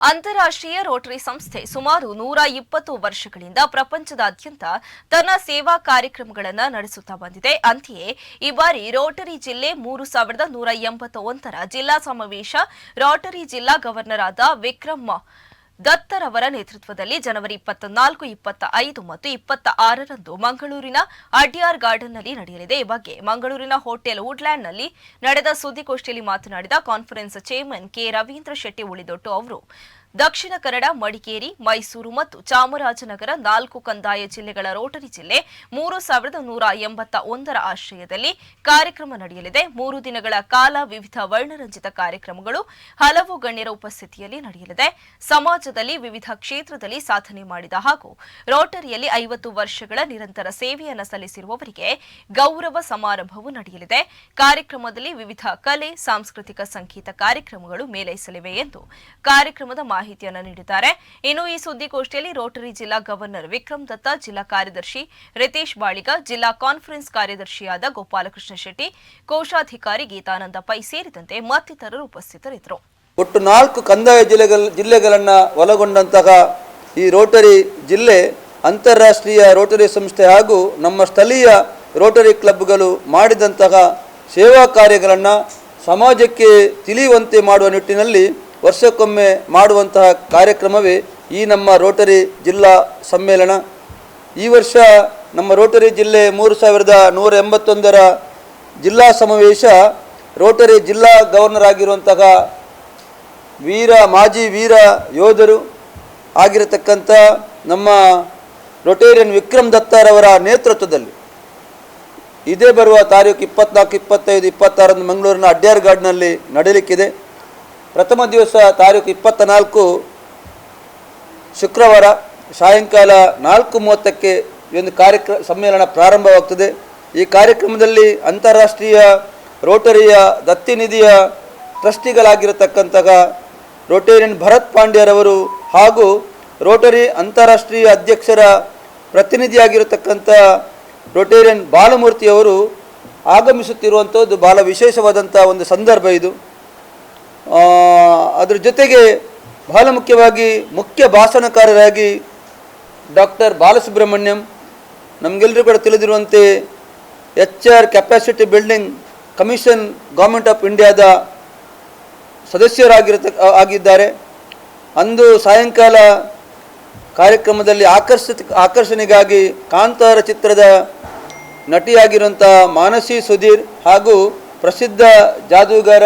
ಅಂತಾರಾಷ್ಟ್ರೀಯ ರೋಟರಿ ಸಂಸ್ಥೆ ಸುಮಾರು ನೂರ ಇಪ್ಪತ್ತು ವರ್ಷಗಳಿಂದ ಪ್ರಪಂಚದಾದ್ಯಂತ ತನ್ನ ಸೇವಾ ಕಾರ್ಯಕ್ರಮಗಳನ್ನು ನಡೆಸುತ್ತಾ ಬಂದಿದೆ. ಅಂತೆಯೇ ಈ ಬಾರಿ ರೋಟರಿ ಜಿಲ್ಲೆ ಮೂರು ಸಾವಿರದ ನೂರ ಎಂಬತ್ತ ಒಂದರ ಜಿಲ್ಲಾ ಸಮಾವೇಶ ರೋಟರಿ ಜಿಲ್ಲಾ ಗವರ್ನರ್ ಆದ ವಿಕ್ರಮ್ ದತ್ತರವರ ನೇತೃತ್ವದಲ್ಲಿ ಜನವರಿ ಇಪ್ಪತ್ನಾಲ್ಕು ಇಪ್ಪತ್ತ ಐದು ಮತ್ತು ಇಪ್ಪತ್ತ ಆರರಂದು ಮಂಗಳೂರಿನ ಅಡ್ಯಾರ್ ಗಾರ್ಡನ್ನಲ್ಲಿ ನಡೆಯಲಿದೆ. ಈ ಬಗ್ಗೆ ಮಂಗಳೂರಿನ ಹೋಟೆಲ್ ವುಡ್ಲ್ಯಾಂಡ್ನಲ್ಲಿ ನಡೆದ ಸುದ್ದಿಗೋಷ್ಠಿಯಲ್ಲಿ ಮಾತನಾಡಿದ conference chairman K. Ravindra Shetty ಉಳಿದೊಟ್ಟು ಅವರು ದಕ್ಷಿಣ ಕನ್ನಡ, ಮಡಿಕೇರಿ, ಮೈಸೂರು ಮತ್ತು ಚಾಮರಾಜನಗರ ನಾಲ್ಕು ಕಂದಾಯ ಜಿಲ್ಲೆಗಳ ರೋಟರಿ ಜಿಲ್ಲೆ ಮೂರು ಸಾವಿರದ ನೂರ ಎಂಬತ್ತ ಒಂದರ ಆಶ್ರಯದಲ್ಲಿ ಕಾರ್ಯಕ್ರಮ ನಡೆಯಲಿದೆ. ಮೂರು ದಿನಗಳ ಕಾಲ ವಿವಿಧ ವರ್ಣರಂಜಿತ ಕಾರ್ಯಕ್ರಮಗಳು ಹಲವು ಗಣ್ಯರ ಉಪಸ್ಥಿತಿಯಲ್ಲಿ ನಡೆಯಲಿದೆ. ಸಮಾಜದಲ್ಲಿ ವಿವಿಧ ಕ್ಷೇತ್ರದಲ್ಲಿ ಸಾಧನೆ ಮಾಡಿದ ಹಾಗೂ ರೋಟರಿಯಲ್ಲಿ ಐವತ್ತು ವರ್ಷಗಳ ನಿರಂತರ ಸೇವೆಯನ್ನು ಸಲ್ಲಿಸಿರುವವರಿಗೆ ಗೌರವ ಸಮಾರಂಭವು ನಡೆಯಲಿದೆ. ಕಾರ್ಯಕ್ರಮದಲ್ಲಿ ವಿವಿಧ ಕಲೆ, ಸಾಂಸ್ಕೃತಿಕ, ಸಂಗೀತ ಕಾರ್ಯಕ್ರಮಗಳು ಮೇಲೈಸಲಿವೆ ಎಂದು ಕಾರ್ಯಕ್ರಮದ ಮಾಹಿತಿಯನ್ನು ನೀಡಿದ್ದಾರೆ. ಇನ್ನು ಈ ಸುದ್ದಿಗೋಷ್ಠಿಯಲ್ಲಿ ರೋಟರಿ ಜಿಲ್ಲಾ ಗವರ್ನರ್ ವಿಕ್ರಮ್ ದತ್ತ, ಜಿಲ್ಲಾ ಕಾರ್ಯದರ್ಶಿ ರಿತೇಶ್ ಬಾಳಿಗ, ಜಿಲ್ಲಾ ಕಾನ್ಫರೆನ್ಸ್ ಕಾರ್ಯದರ್ಶಿಯಾದ ಗೋಪಾಲಕೃಷ್ಣ ಶೆಟ್ಟಿ, ಕೋಶಾಧಿಕಾರಿ ಗೀತಾನಂದ ಪೈ ಸೇರಿದಂತೆ ಮತ್ತಿತರರು ಉಪಸ್ಥಿತರಿದ್ದರು. ಒಟ್ಟು ನಾಲ್ಕು ಕಂದಾಯ ಜಿಲ್ಲೆಗಳ ಜಿಲ್ಲೆಗಳನ್ನು ಒಳಗೊಂಡಂತಹ ಈ ರೋಟರಿ ಜಿಲ್ಲೆ ಅಂತಾರಾಷ್ಟ್ರೀಯ ರೋಟರಿ ಸಂಸ್ಥೆ ಹಾಗೂ ನಮ್ಮ ಸ್ಥಳೀಯ ರೋಟರಿ ಕ್ಲಬ್ಗಳು ಮಾಡಿದಂತಹ ಸೇವಾ ಕಾರ್ಯಗಳನ್ನು ಸಮಾಜಕ್ಕೆ ತಿಳಿಯುವಂತೆ ಮಾಡುವ ನಿಟ್ಟಿನಲ್ಲಿ ವರ್ಷಕ್ಕೊಮ್ಮೆ ಮಾಡುವಂತಹ ಕಾರ್ಯಕ್ರಮವೇ ಈ ನಮ್ಮ ರೋಟರಿ ಜಿಲ್ಲಾ ಸಮ್ಮೇಳನ. ಈ ವರ್ಷ ನಮ್ಮ ರೋಟರಿ ಜಿಲ್ಲೆ ಮೂರು ಸಾವಿರದ ನೂರ ಎಂಬತ್ತೊಂದರ ಜಿಲ್ಲಾ ಸಮಾವೇಶ ರೋಟರಿ ಜಿಲ್ಲಾ ಗವರ್ನರ್ ಆಗಿರುವಂತಹ ವೀರ, ಮಾಜಿ ವೀರ ಯೋಧರು ಆಗಿರತಕ್ಕಂಥ ನಮ್ಮ ರೊಟೇರಿಯನ್ ವಿಕ್ರಮ್ ದತ್ತಾರವರ ನೇತೃತ್ವದಲ್ಲಿ. ಇದೇ ಬರುವ ತಾರೀಕು ಇಪ್ಪತ್ನಾಲ್ಕು, ಇಪ್ಪತ್ತೈದು, ಇಪ್ಪತ್ತಾರರಂದು ಮಂಗಳೂರಿನ ಅಡ್ಯಾರ್ ಗಾರ್ಡ್ನಲ್ಲಿ ನಡೆಯಲಿಕ್ಕಿದೆ ಪ್ರಥಮ ದಿವಸ ತಾರೀಕು ಇಪ್ಪತ್ತ ನಾಲ್ಕು, ಶುಕ್ರವಾರ ಸಾಯಂಕಾಲ ನಾಲ್ಕು ಮೂವತ್ತಕ್ಕೆ ಈ ಒಂದು ಕಾರ್ಯಕ್ರಮ ಸಮ್ಮೇಳನ ಪ್ರಾರಂಭವಾಗ್ತದೆ. ಈ ಕಾರ್ಯಕ್ರಮದಲ್ಲಿ ಅಂತಾರಾಷ್ಟ್ರೀಯ ರೋಟರಿಯ ದತ್ತಿನಿಧಿಯ ಟ್ರಸ್ಟಿಗಳಾಗಿರತಕ್ಕಂತಹ ರೋಟೇರಿಯನ್ ಭರತ್ ಪಾಂಡ್ಯರವರು ಹಾಗೂ ರೋಟರಿ ಅಂತಾರಾಷ್ಟ್ರೀಯ ಅಧ್ಯಕ್ಷರ ಪ್ರತಿನಿಧಿಯಾಗಿರತಕ್ಕಂಥ ರೋಟೇರಿಯನ್ ಬಾಲಮೂರ್ತಿಯವರು ಆಗಮಿಸುತ್ತಿರುವಂಥದ್ದು ಬಹಳ ವಿಶೇಷವಾದಂಥ ಒಂದು ಸಂದರ್ಭ ಇದು. ಅದ್ರ ಜೊತೆಗೆ ಬಹಳ ಮುಖ್ಯವಾಗಿ ಮುಖ್ಯ ಭಾಷಣಕಾರರಾಗಿ ಡಾಕ್ಟರ್ ಬಾಲಸುಬ್ರಹ್ಮಣ್ಯಂ ನಮಗೆಲ್ಲರೂ ಕೂಡ ತಿಳಿದಿರುವಂತೆ H R capacity building commission government of ಇಂಡಿಯಾದ ಸದಸ್ಯರಾಗಿರತ ಆಗಿದ್ದಾರೆ. ಅಂದು ಸಾಯಂಕಾಲ ಕಾರ್ಯಕ್ರಮದಲ್ಲಿ ಆಕರ್ಷಿತ, ಆಕರ್ಷಣೆಗಾಗಿ ಕಾಂತಾರ ಚಿತ್ರದ ನಟಿಯಾಗಿರುವಂಥ ಮಾನಸಿ ಸುಧೀರ್ ಹಾಗೂ ಪ್ರಸಿದ್ಧ ಜಾದೂಗಾರ